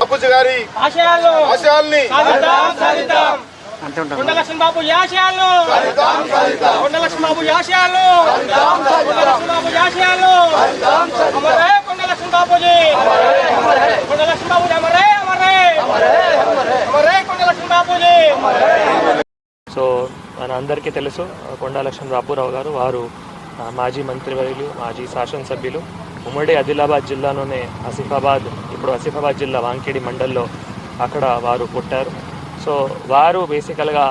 అప్పుజు గారి ఆశయాలు ఆశయాల్ని సాధిద్దాం కొండలక్ష్మి బాబు యాశయాలు కొండలక్ష్మి బాబు యాశయాలు కొండలక్ష్మి బాబు యాశయాలు మన అందరికీ తెలుసు కొండా రాపురావు గారు వారు మాజీ మంత్రివర్యులు మాజీ శాసనసభ్యులు. ఉమ్మడి ఆదిలాబాద్ జిల్లాలోనే ఆసిఫాబాద్ ఇప్పుడు ఆసిఫాబాద్ జిల్లా వాంకేడి మండల్లో అక్కడ వారు పుట్టారు. సో వారు బేసికల్గా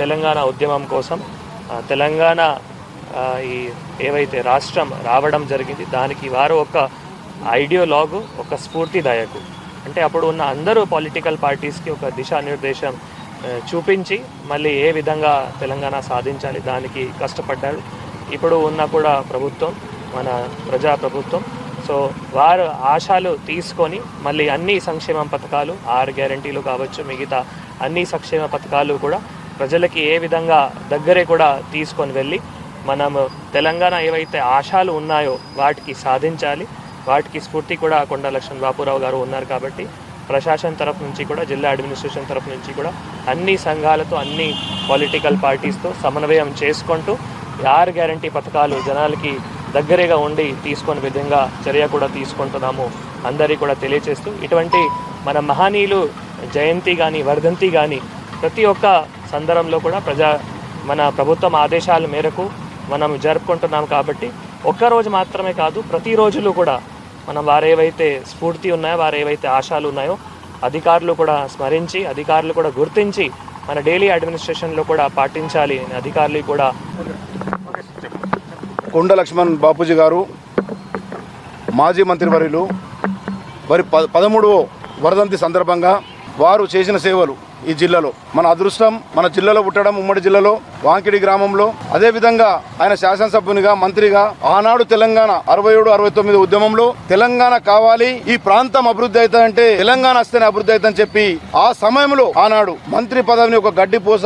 తెలంగాణ ఉద్యమం కోసం తెలంగాణ ఈ ఏవైతే రాష్ట్రం రావడం జరిగింది దానికి వారు ఒక ఐడియోలాగు ఒక స్ఫూర్తిదాయకు. అంటే అప్పుడు ఉన్న అందరూ పొలిటికల్ పార్టీస్కి ఒక దిశానిర్దేశం చూపించి మళ్ళీ ఏ విధంగా తెలంగాణ సాధించాలి దానికి కష్టపడ్డారు. ఇప్పుడు ఉన్న కూడా ప్రభుత్వం మన ప్రజా ప్రభుత్వం సో వారు ఆశాలు తీసుకొని మళ్ళీ అన్ని సంక్షేమ పథకాలు ఆరు గ్యారంటీలు కావచ్చు మిగతా అన్ని సంక్షేమ పథకాలు కూడా ప్రజలకి ఏ విధంగా దగ్గరే కూడా తీసుకొని వెళ్ళి మనము తెలంగాణ ఏవైతే ఆశలు ఉన్నాయో వాటికి సాధించాలి. వాటికి స్ఫూర్తి కూడా కొండ లక్ష్మణ్ బాపురావు గారు ఉన్నారు కాబట్టి ప్రశాసన తరఫు నుంచి కూడా జిల్లా అడ్మినిస్ట్రేషన్ తరఫు నుంచి కూడా అన్ని సంఘాలతో అన్ని పొలిటికల్ పార్టీస్తో సమన్వయం చేసుకుంటూ ఆర్ గ్యారంటీ పథకాలు జనాలకి దగ్గరగా ఉండి తీసుకునే విధంగా చర్య కూడా తీసుకుంటున్నాము. అందరికీ కూడా తెలియచేస్తూ ఇటువంటి మన మహనీయులు జయంతి కానీ వర్ధంతి కానీ ప్రతి ఒక్క సందర్భంలో కూడా ప్రజా మన ప్రభుత్వం ఆదేశాల మేరకు మనం జరుపుకుంటున్నాం కాబట్టి ఒక్కరోజు మాత్రమే కాదు ప్రతి రోజులు కూడా మనం వారేవైతే స్ఫూర్తి ఉన్నాయో వారేవైతే ఆశాలు ఉన్నాయో అధికారులు కూడా స్మరించి అధికారులు కూడా గుర్తించి మన డైలీ అడ్మినిస్ట్రేషన్లో కూడా పాటించాలి అని అధికారులు కూడా కొండ లక్ష్మణ్ బాపూజీ గారు మాజీ మంత్రివర్యులు వారి ప పదమూడవ వరదంతి సందర్భంగా వారు చేసిన సేవలు ఈ జిల్లాలో. మన అదృష్టం మన జిల్లాలో పుట్టడం ఉమ్మడి జిల్లాలో వాంకిడి గ్రామంలో. అదేవిధంగా ఆయన శాసనసభ్యునిగా మంత్రిగా ఆనాడు తెలంగాణ అరవై ఏడు అరవై తొమ్మిది ఉద్యమంలో తెలంగాణ కావాలి ఈ ప్రాంతం అభివృద్ధి అవుతుందంటే తెలంగాణ వస్తేనే అభివృద్ధి అవుతుందని చెప్పి ఆ సమయంలో ఆనాడు మంత్రి పదవిని ఒక గడ్డిపూస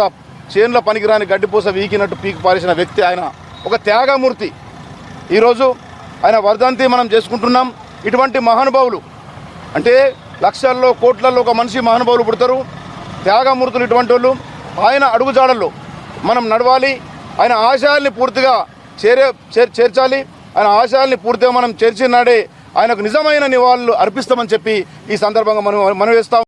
చేనుల పనికిరాని గడ్డిపూస వీకినట్టు పీకి పారేసిన వ్యక్తి ఆయన. ఒక త్యాగమూర్తి. ఈరోజు ఆయన వర్ధంతి మనం చేసుకుంటున్నాం. ఇటువంటి మహానుభావులు అంటే లక్షల్లో కోట్లలో ఒక మనిషి మహానుభావులు పుడతారు. త్యాగమూర్తులు ఇటువంటి వాళ్ళు. ఆయన అడుగుజాడల్లో మనం నడవాలి. ఆయన ఆశయాల్ని పూర్తిగా చేరే చేర్చాలి. ఆయన ఆశయాల్ని పూర్తిగా మనం చేర్చినాడే ఆయనకు నిజమైన నివాళులు అర్పిస్తామని చెప్పి ఈ సందర్భంగా మనం మనం వేస్తాం